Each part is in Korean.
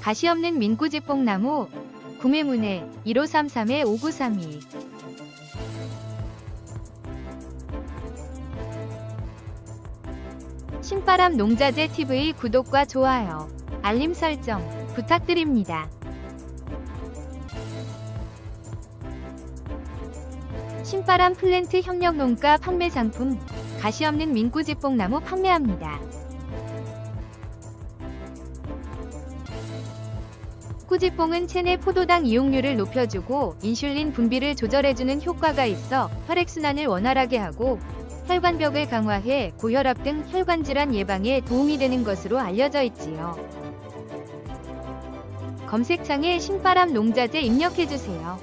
가시 없는 민구지뽕나무 구매문의 1533-5932 신바람 농자재 TV 구독과 좋아요, 알림 설정 부탁드립니다. 신바람 플랜트 협력 농가 판매 상품 가시 없는 민구지뽕나무 판매합니다. 꾸지뽕은 체내 포도당 이용률을 높여주고 인슐린 분비를 조절해주는 효과가 있어 혈액순환을 원활하게 하고 혈관벽을 강화해 고혈압 등 혈관 질환 예방에 도움이 되는 것으로 알려져 있지요. 검색창에 신바람 농자재 입력해주세요.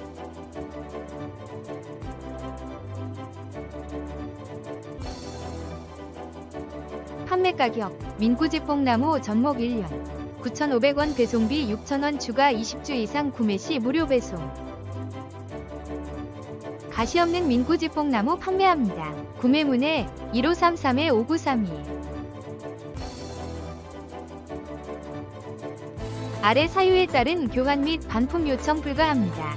판매 가격 민구지뽕나무 전목 1년 9,500원 배송비 6,000원 추가 20주 이상 구매 시 무료 배송 가시 없는 민구지뽕나무 판매합니다. 구매문의 1533-5932 아래 사유에 따른 교환 및 반품 요청 불가합니다.